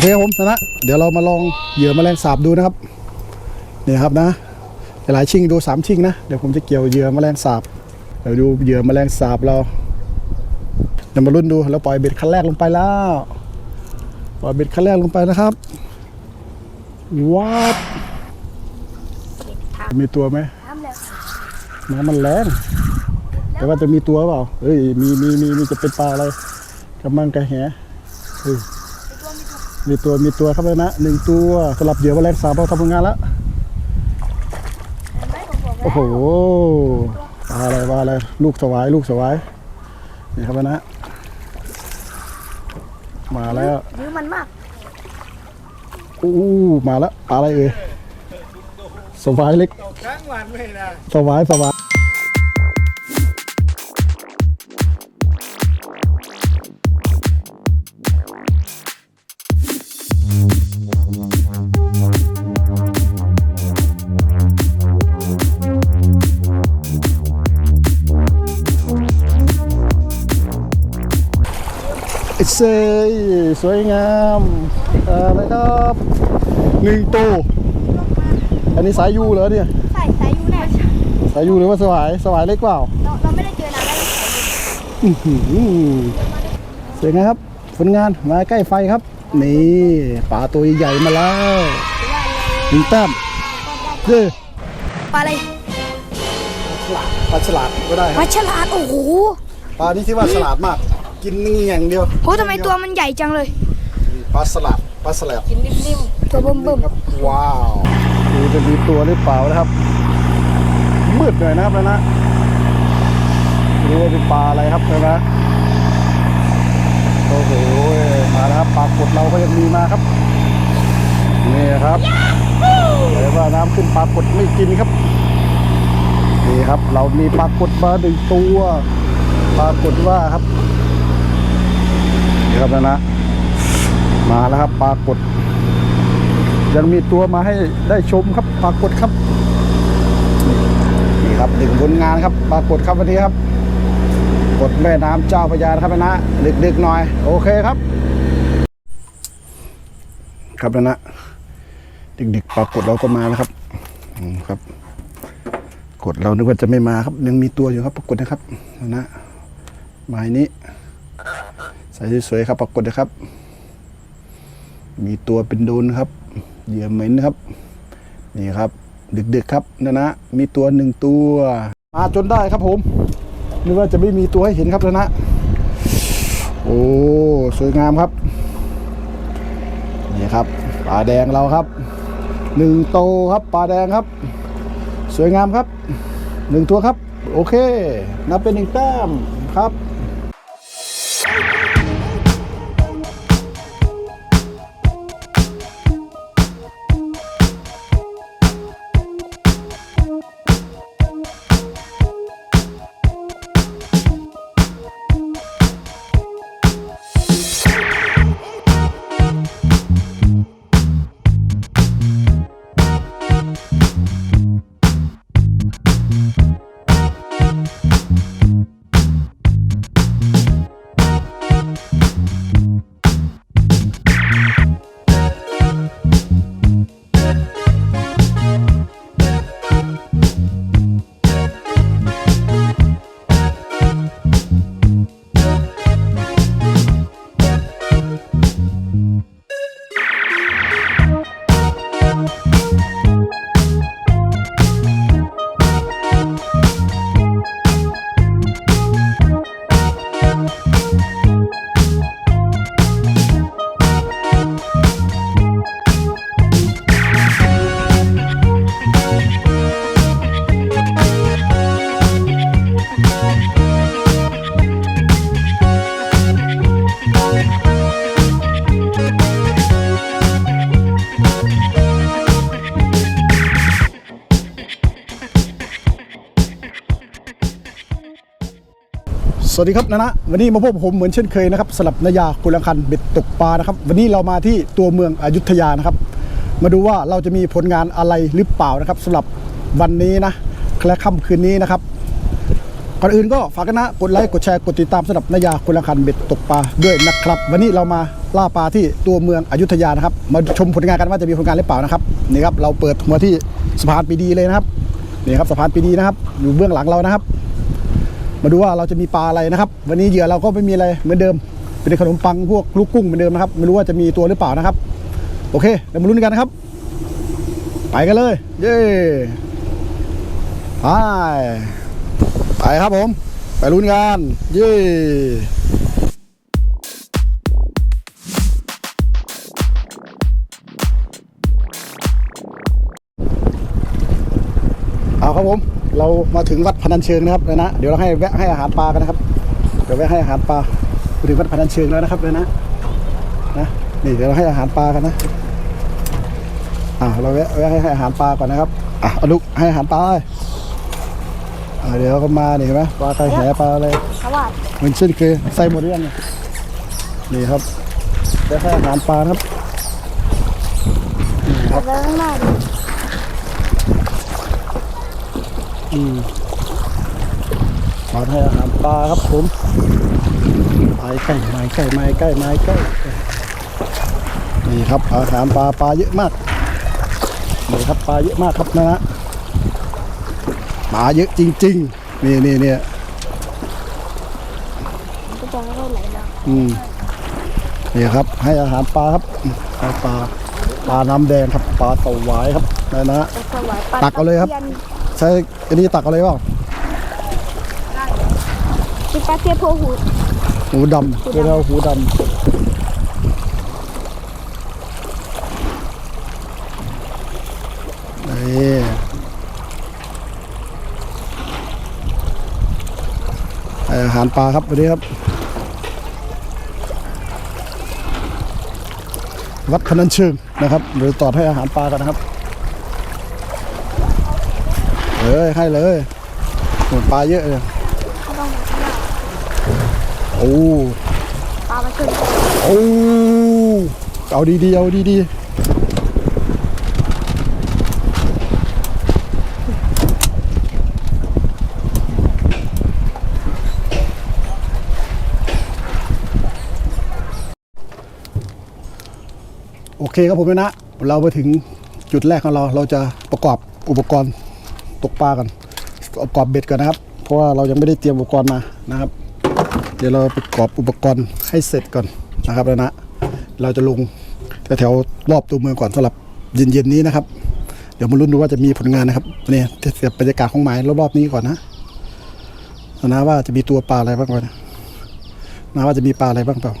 เคครับผมนะ เดี๋ยวเรามาลองเหยื่อแมลงสาบดูนะครับนี่ครับนะ หลายชิงดูสามชิงนะ เดี๋ยวผมจะเกี่ยวเหยื่อแมลงสาบ เดี๋ยวดูเหยื่อแมลงสาบเราเดี๋ยวมาลุ้นดูเราปล่อยเบ็ดคันแรกลงไปแล้วปล่อยเบ็ดคันแรกลงไปนะครับว้าวมีตัวไหมแล้วน้ำมันแรงแต่ว่าจะมีตัวเปล่าเฮ้ยมีมีมีมีจะเป็นปลาอะไรกระมังกระแหเฮ้ย มีตัวมีตัวครับเลยนะหนึ่งตัวสลับเหยื่อแมลงสาบเราทำงานแล้วเห็นไหมผมบอกแล้วโอ้โหปลาอะไรปลาอะไรลูกสวายลูกสวายนี่ครับนะมาแล้วยื้อมันมากอู้มาแล้วปลาอะไรเอ่ยสวายเล็กครั้งวันไม่ได้สวายสวาย เซยสวยงามอะไรครับหนึ่งตัวอันนี้สายยูเหรอเนี่ยใส่สายยูแน่สายยูหรือว่าสวายสวายเล็กเปล่าเราเราไม่ได้เจอนานแล้วอื้อหือสวยงามครับผลงานมาใกล้ไฟครับ นี่ปลาตัวใหญ่ๆมาแล้วหนึ่งแต้มเด้อปลาอะไรปลาฉลาดก็ได้คปรัลาบฉลาดโอ้โหปลาที่ที่ว่าฉลาดมาก กินนี่อย่างเดียวโหทำไมตัวมันใหญ่จังเลยปลาสลัดปลาสลัดกินนิ่มๆตัวเบิ่มครับว้าวดูจะมีตัวหรือเปล่านะครับ มืดหน่อยนะครับนะนะดูว่าเป็นปลาอะไรครับนะนะโอ้โหมาแล้วครับปลากดเราก็ยังมีมาครับนี่ครับแต่ว่าน้ำขึ้นปลากดไม่กินครับนี่ครับ เรามีปลากดมาหนึ่งตัวปลากดว่าครับ ครับนะนะ มาแล้วครับปลากด ยังมีตัวมาให้ได้ชมครับปรากฏครับ นี่ครับหนึ่งผลงานครับปรากฏครับวันนี้ครับ กดแม่น้ำเจ้าพระยาครับนะดึกๆหน่อย โอเคครับ ครับนะดึกๆปรากฏเราก็มาแล้วครับครับ กดเรานึกว่าจะไม่มาครับ ยังมีตัวอยู่ครับปรากฏนะครับนะหมายนี้ ใส่สวยๆครับปรากฏนะครับ มีตัวเป็นโดนครับ เหยื่อเหม็นครับ นี่ครับดึกๆครับนะนะ มีตัวหนึ่งตัว มาจนได้ครับผมนึกว่าจะไม่มีตัวให้เห็นครับนะนะ โอ้สวยงามครับนี่ครับปลาแดงเราครับหนึ่งโตวครับปลาแดงครับ สวยงามครับหนึ่งตัวครับ โอเค นับเป็นหนึ่งแต้มครับ สวัสดีครับนะนะวันนี้มาพบผมเหมือนเช่นเคยนะครับสลับนายาคุณลังคันเบ็ดตกปลานะครับ วันนี้เรามาที่ตัวเมืองอยุธยานะครับ มาดูว่าเราจะมีผลงานอะไรหรือเปล่านะครับสำหรับวันนี้นะและค่ำคืนนี้นะครับก่อนอื่นก็ฝากกันนะกดไลค์กดแชร์กดติดตามสำหรับนายาคุณลังคันเบ็ดตกปลาด้วยนะครับ วันนี้เรามาล่าปลาที่ตัวเมืองอยุธยานะครับ มาชมผลงานกันว่าจะมีผลงานหรือเปล่านะครับนี่ครับเราเปิดหัวที่สะพานปีดีเลยนะครับนี่ครับสะพานปีดีนะครับ อยู่เบื้องหลังเรานะครับ มาดูว่าเราจะมีปลาอะไรนะครับ วันนี้เหยื่อเราก็ไม่มีอะไรเหมือนเดิม เป็นขนมปังพวกลูกกุ้งเหมือนเดิมนะครับ ไม่รู้ว่าจะมีตัวหรือเปล่านะครับ โอเคเดี๋ยวมาลุ้นกันนะครับ ไปกันเลย เย้ไปไปครับผม ไปลุ้นกัน เย้ เรามาถึงวัดพนัญเชิงนะครับเลยนะ เดี๋ยวเราให้แวะให้อาหารปลากันนะครับ เดี๋ยวแวะให้อาหารปลาไปถึงวัดพนัญเชิงแล้วนะครับเลยนะนะนี่เดี๋ยวเราให้อาหารปลากันนะอ่าเราแวะแวะให้อาหารปลาก่อนนะครับอะเอาลูกให้อาหารปลาเลยอ่าเดี๋ยวก็มานี่เห็นไหมปลาไตแหปลาอะไรเขาว่าเหมือนเช่นเคยใส่หมดหรือยังเนี่ยนี่ครับแวะให้อาหารปลานะครับ เอาไปข้างหน้าดิอืมมาให้อาหารปลาครับผมไม้ใกล้ไม้ใกล้ไม้ใกล้ไม้ใกล้นี่ครับอาหารปลาปลาเยอะมากนี่ครับปลาเยอะมากครับนะฮะปลาเยอะจริง ๆ นี่นี่เนี่ยมันก็จะค่อยๆไหลมาอืมนี่ครับ ให้อาหารปลาครับให้ปลาปลาน้ำแดงครับปลาสวายครับนะนะจะถวายปลาตักเอาเลยครับตะพีน ใช้อันนี้ตักอะไรเปล่าเป็นปลาเทียบโพหูหูดำเรียกว่าหูดำนี่ให้อาหารปลาครับวันนี้ครับวัดพนัญเชิงนะครับเดี๋ยวตอดให้อาหารปลากันนะครับ เอ้ยให้เลยโอ้ปลาเยอะเลยเขาต้องมาข้างหน้าโอ้ปลามันขึ้นโอ้เอาดีๆเอาดีๆโอเคครับผมนะ เราไปถึงจุดแรกของเรา เราจะประกอบอุปกรณ์ ตกปลากันประกอบเบ็ดกันนะครับ เพราะว่าเรายังไม่ได้เตรียมอุปกรณ์มานะครับ เดี๋ยวเราประกอบอุปกรณ์ให้เสร็จก่อนนะครับแล้วนะเราจะลงแถวๆรอบตัวเมืองก่อนสำหรับเย็นๆนี้นะครับ เดี๋ยวมาลุ้นดูว่าจะมีผลงานนะครับนี่เสียบบรรยากาศของหมายรอบๆนี้ก่อนนะนะว่าจะมีตัวปลาอะไรบ้างก่อนนะนะว่าจะมีปลาอะไรบ้างเปล่า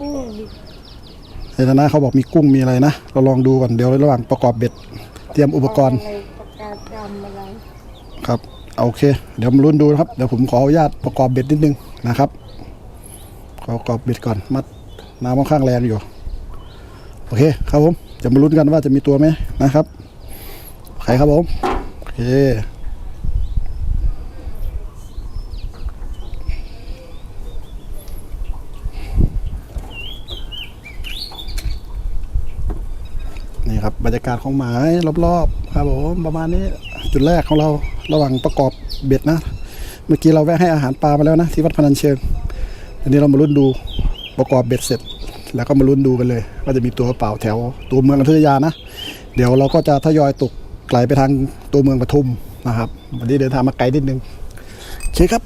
กุ้งดิในฐานะเขาบอกมีกุ้งมีอะไรนะ เราลองดูก่อนเดี๋ยวระหว่างประกอบเบ็ด เตรียมอุปกรณ์ อะไรกกาดำอะไรครับโอเค เดี๋ยวมาลุ้นดูนะครับ เดี๋ยวผมขออนุญาตประกอบเบ็ดนิดนึงนะครับ ขอประกอบเบ็ดก่อน มัดน้ำค่อนข้างแรงอยู่ โอเคครับผม จะมาลุ้นกันว่าจะมีตัวไหมนะครับ ใครครับผม โอเค นี่ครับบรรยาศของหมายรอบๆครับผมประมาณนี้จุดแรกของเราระหว่างประกอบเบ็ดนะ เมื่อกี้เราแวะให้อาหารปลามาแล้วนะ ที่วัดพนัญเชิงอันนี้เรามาลุ้นดูประกอบเบ็ดเสร็จ แล้วก็มาลุ้นดูกันเลยว่าจะมีตัวเปล่าแถวตัวเมืองอยุธยานะ เดี๋ยวเราก็จะทยอยตกไกลไปทางตัวเมืองปทุมนะครับ วันนี้เดินทางมาไกลนิดนึงโอเคครับ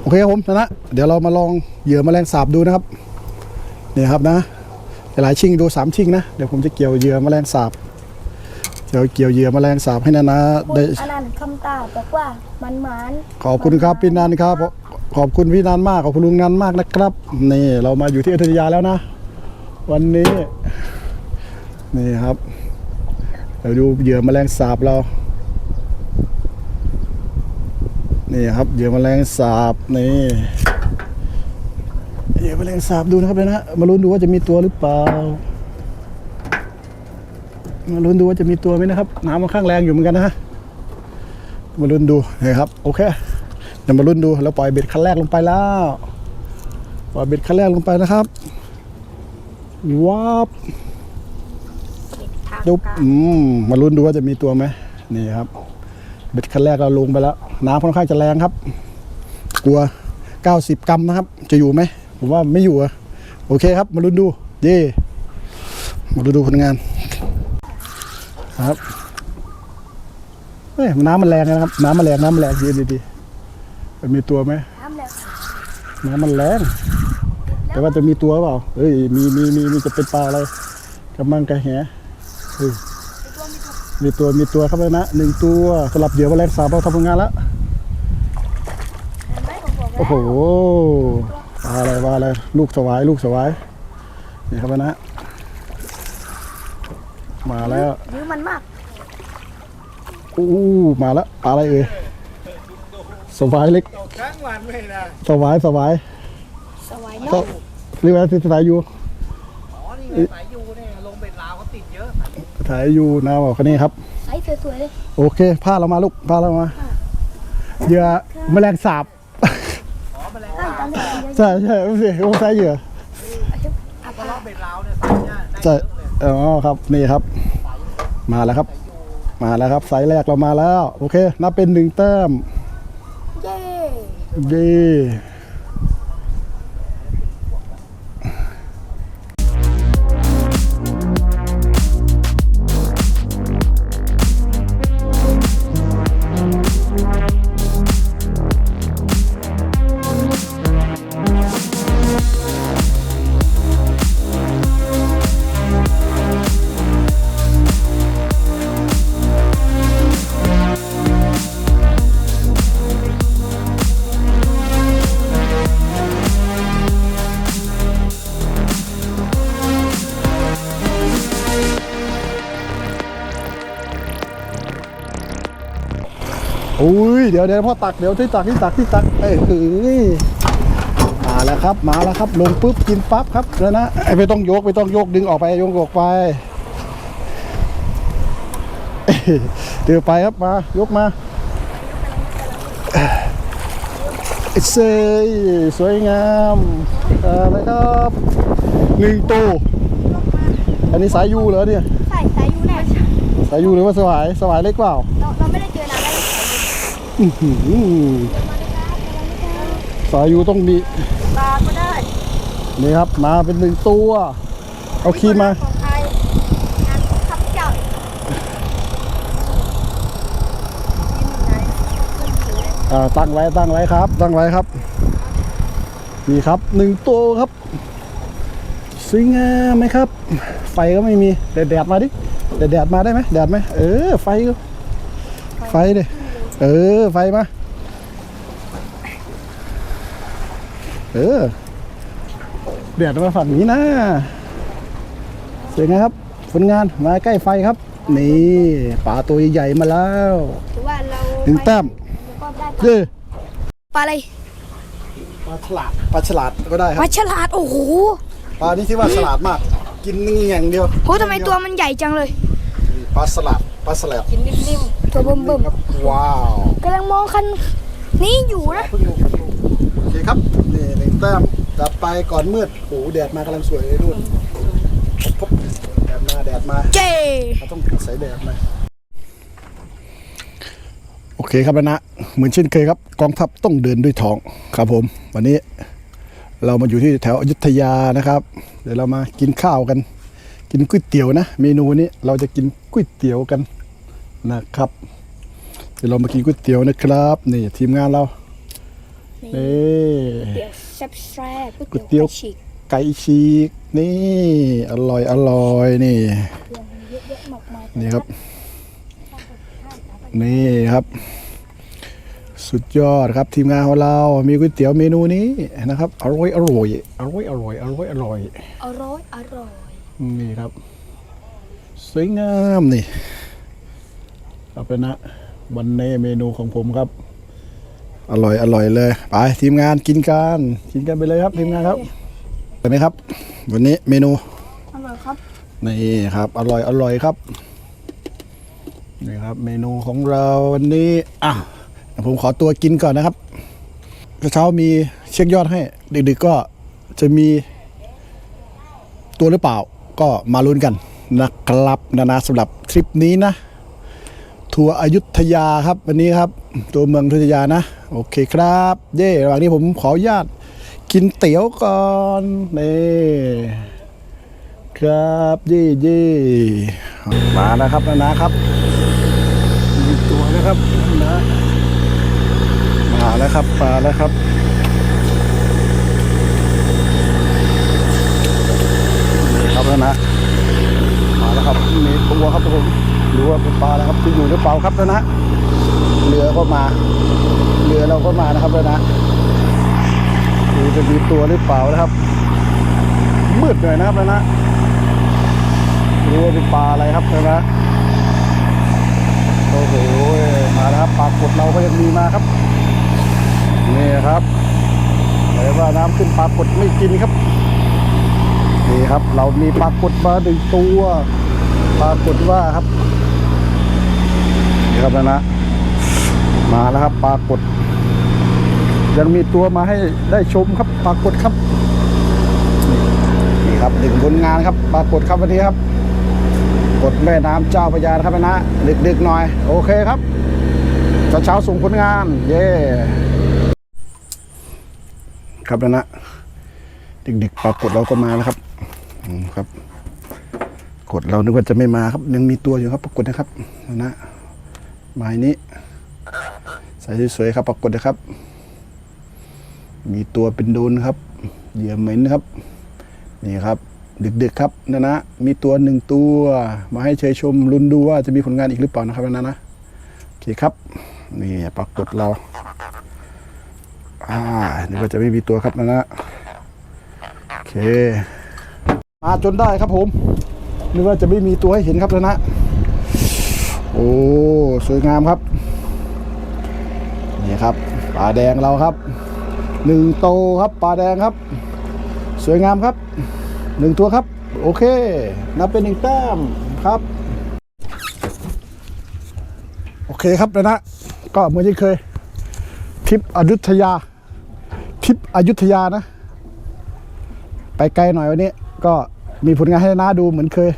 โอเคครับผมนะ เดี๋ยวเรามาลองเหยื่อแมลงสาบดูนะครับ นี่ครับนะ หลายๆชิงดูสามชิงนะ เดี๋ยวผมจะเกี่ยวเหยื่อแมลงสาบเดี๋ยวเกี่ยวเหยื่อแมลงสาบให้นานะได้อันนั้นคำตาบอกว่ามันหมานขอบคุณครับพี่นันครับ ขอบคุณพี่นันมากขอบคุณลุงนันมากนะครับ นี่เรามาอยู่ที่อยุธยาแล้วนะ วันนี้ นี่ครับเดี๋ยวดูเหยื่อแมลงสาบเรานี่ครับเหยื่อแมลงสาบนี่ เหยื่อแมลงสาบดูนะครับเลยนะมาลุ้นดูว่าจะมีตัวหรือเปล่า มาลุ้นดูว่าจะมีตัวไหมนะครับ น้ำมันข้างแรงอยู่เหมือนกันนะฮะมาลุ้นดูนะครับโอเคเดี๋ยวมาลุ้นดูเราปล่อยเบ็ดคันแรกลงไปแล้วปล่อยเบ็ดคันแรกลงไปนะครับวับทางยุบกลางอืมมาลุ้นดูว่าจะมีตัวไหมนี่ครับ เบ็ดคันแรกเราลงไปแล้ว น้ำค่อนข้างจะแรงครับ กลัว 90 กรัมนะครับ จะอยู่ไหม ผมว่าไม่อยู่อะโอเคครับ มาลุ้นดู เย่มาดูดูผลงานครับเฮ้ยน้ำมันแรงนะครับ น้ำมันแรงน้ำมันแรงดีดีดีมันมีตัวไหมน้ำแล้วน้ำมันแรง แต่ว่าจะมีตัวเปล่าเฮ้ยมีมีมีมีจะเป็นปลาอะไรกระมังกระแหเฮ้ยมีตัวมีตัวครับแล้วนะหนึ่งตัวสลับเหยื่อแมลงสาบเราทำผลงานแล้วเห็นไหมผมบอกแล้วโอ้โห ปลาอะไรปลาอะไรลูกสวายลูกสวายนี่ครับนะ มาแล้วยื้อมันมากอู้มาแล้วปลาอะไรเอ่ยสวายเล็กทั้งวันไม่นะสวายสวายสวายก็เนาะเรียกว่าที่สายอยู่อ๋อนี่ไงสายยูเนี่ยลงเบ็ดลาวเขาติดเยอะสายอยู่นะบอกคนนี้ครับไซส์สวยๆเลยโอเคผ้าเรามาลูกผ้าเรามาเหยื่อแมลงสาบ ช่ใช่ไม่ใช่โอ้ใช่เหยื่อกระรอกเบ็ดลาวเนี่ยสายเนี่ยได้เยใช่อะเลยอ๋อครับนี่ครับ มาแล้วครับ มาแล้วครับไซส์แรกเรามาแล้ว โอเค นับเป็นหนึ่งแต้มเย้ เย่ เดี๋ยวเดี๋ยวพ่อตักเดี๋ยวที่ตักที่ตักที่ตักเอ้ยคือมาแล้วครับมาแล้วครับ ลงปุ๊บกินปั๊บครับแล้วนะไอ้ไม่ต้องยกไม่ต้องยกดึงออกไปยกออกไปเอ้ยเดี๋ยวไปครับมายกมาเอ้ยเซยสวยงามอะไรครับหนึ่งตัวอันนี้สายยูเหรอเนี่ยใส่ไซส์อยู่แน่สายยูหรือว่าสวายสวายเล็กเปล่า สายยูต้องมีปลาก็ได้ นี่ครับ มาเป็นหนึ่งตัว เอาคีมมาของไทยงานขับเจ้าอ่าตั้งไว้ตั้งไว้ครับ ตั้งไว้ครับ นี่ครับหนึ่งตัวครับสวยงามไหมครับ ไฟก็ไม่มีแดดแดดมาดิแดดแดดมาได้ไหมแดดไหมเออไฟก็ไฟดิ เออ ไฟมา เออแดดมาฝั่งนี้นะสวยงามครับผลงานมาใกล้ไฟครับ นี่ปลาตัวใหญ่ๆมาแล้วถือว่าเราหนึ่งแต้มก็ได้เย้ปลาอะไรปลาฉลาดปลาฉลาดก็ได้คปรัลาบฉลาดโอ้โหปลานี่ที่ว่าฉลาดมาก กินนี่อย่างเดียวโหทำไมตัวมันใหญ่จังเลยปลาสลัดปลาสลัดกินนิ่มๆ ตัวเบิ่มครับว้าวๆกำลังมองคันนี้อยู่นะเพิ่งลงเพิ่งลงโอเคครับนี่หนึ่งแต้มจัดไปก่อนมืดโอ้โหแดดมากำลังสวยเลยนู่นปุ๊บแดดมาแดดมาเจเราต้องใส่แดดหน่อยโอเคครับนะเหมือนเช่นเคยครับ กองทัพต้องเดินด้วยท้องครับผม วันนี้เรามาอยู่ที่แถวอยุธยานะครับ เดี๋ยวเรามากินข้าวกัน กินก๋วยเตี๋ยวนะ เมนูนี้เราจะกินก๋วยเตี๋ยวกัน นะครับ เดี๋ยวเรามากินก๋วยเตี๋ยวนะครับ นี่ทีมงานเรานี่เดี๋ยวแซ่บแซ่บก๋วยเตี๋ยวฉีกไก่ฉีกนี่ อร่อยอร่อยนี่เครื่องเยอะๆมากมายนี่ครับ นี่ครับ สุดยอดครับทีมงานของเรา มีก๋วยเตี๋ยวเมนูนี้นะครับ อร่อยอร่อยอร่อยอร่อยอร่อยอร่อยอร่อยอร่อยนี่ครับ สวยงามนี่ เอาเป็นนะวันนี้เมนูของผมครับ อร่อยอร่อยเลยไปทีมงานกินกันกินกันไปเลยครับ ทีมงานครับเห็นไหมครับ วันนี้เมนูอร่อยครับนี่ครับ อร่อยอร่อยครับนี่ครับ เมนูของเราวันนี้อะเดี๋ยวผมขอตัวกินก่อนนะครับเช้ามีเช็คยอดให้ดึกๆก็จะมีตัวหรือเปล่าก็มาลุ้นกันนะครับนะนะสำหรับทริปนี้นะ ทัวร์อยุธยาครับ วันนี้ครับ ตัวเมืองอยุธยานะ โอเคครับ เย่ระหว่างนี้ผมขออนุญาตกินเตี๋ยวก่อนนี่ครับเย่เย่มาแล้วครับนะนะครับมีตัวนะครับนะมาแล้วครับมาแล้วครับนี่ครับนะนะมาแล้วครับมีตัวครับผม ดูว่าเป็นปลาแล้วครับจะอยู่หรือเปล่าครับนะนะเรือก็มาเรือเราก็มานะครับนะนะดูจะมีตัวหรือเปล่านะครับ มืดหน่อยนะครับนะนะดูว่าเป็นปลาอะไรครับนะนะโอ้โหมาแล้วครับปลากดเราก็ยังมีมาครับนี่ครับแต่ว่าน้ำขึ้นปลากดไม่กินครับนี่ครับ เรามีปลากดมาหนึ่งตัว ปรากฏว่าครับนี่ครับนะนะ มาแล้วครับปลากดยังมีตัวมาให้ได้ชมครับปลากดครับ นี่ครับหนึ่งผลงานครับปลากดครับวันนี้ครับ กดแม่น้ำเจ้าพระยาครับนะดึกๆหน่อย โอเคครับเช้าๆส่งผลงาน เย่ครับนะนะดึกๆปรากฏเราก็มาแล้วครับครับ กดเรานึกว่าจะไม่มาครับยังมีตัวอยู่ครับปรากฏนะครับนะหมายนี้ใส่สวยๆครับ ปรากฏนะครับ มีตัวเป็นโดนครับเหยื่อเหม็นครับนี่ครับดึกๆครับนะนะมีตัวหนึ่งตัว มาให้เชยชมลุ้นดูว่าจะมีผลงานอีกหรือเปล่านะครับนะนะโอเคครับ นี่ปรากฏเราอ่านึกว่าจะไม่มีตัวครับนะนะโอเค มาจนได้ครับผม นึกว่าจะไม่มีตัวให้เห็นครับแล้วนะ โอ้ สวยงามครับ นี่ครับปลาแดงเราครับหนึ่งโตครับปลาแดงครับ สวยงามครับหนึ่งตัวครับ โอเค นับเป็นหนึ่งแต้มครับ โอเคครับแล้วนะ ก็เหมือนที่เคยทริปอยุธยาทริปอยุธยานะ ไปไกลหน่อยวันนี้ก็มีผลงานให้น้าดูเหมือนเคย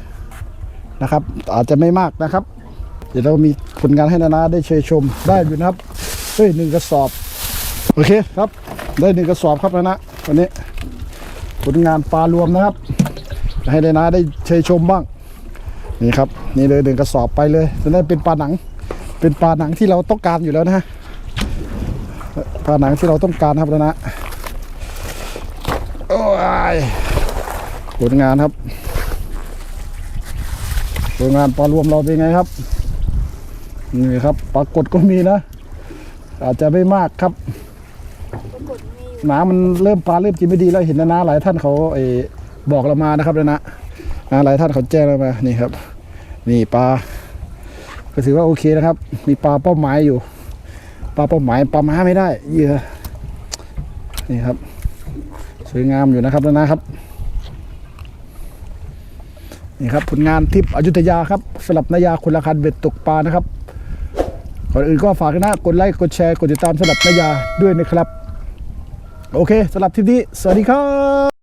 นะครับ อาจจะไม่มากนะครับ เดี๋ยวเรามีผลงานให้นานาได้เชยชมได้อยู่นะครับเฮ้ยหนึ่งกระสอบ โอเคครับ ได้หนึ่งกระสอบครับนานะวันนี้ผลงานปลารวมนะครับให้นานาได้เชยชมบ้างนี่ครับนี่เลยหนึ่งกระสอบไปเลยจะได้เป็นปลาหนัง เป็นปลาหนังที่เราต้องการอยู่แล้วนะฮะปลาหนังที่เราต้องการครับนานะโอ้ยผลงานครับ ผลงานปลารวมเราเป็นไงครับนี่ครับปรากฏก็มีนะ อาจจะไม่มากครับปรากฏมีอยู่น้ำมันเริ่มปลาเริ่มกินไม่ดีแล้วเห็นนะนะหลายท่านเขาไอ้บอกเรามานะครับนะนะนะหลายท่านเขาแจ้งเรามานี่ครับ นี่ปลาก็ถือว่าโอเคนะครับ มีปลาเป้าหมายอยู่ ปลาเป้าหมายปลาม้าไม่ได้ เยื่อนี่ครับ สวยงามอยู่นะครับนะนะครับ นี่ครับผลงานทริปอยุธยาครับสลับนายาคนละคันเบ็ดตกปลานะครับก่อนอื่นก็ฝากนะกดไลค์กดแชร์กดติดตามสลับนายาด้วยนะครับ โอเคสลับทิปนี้ สวัสดีครับ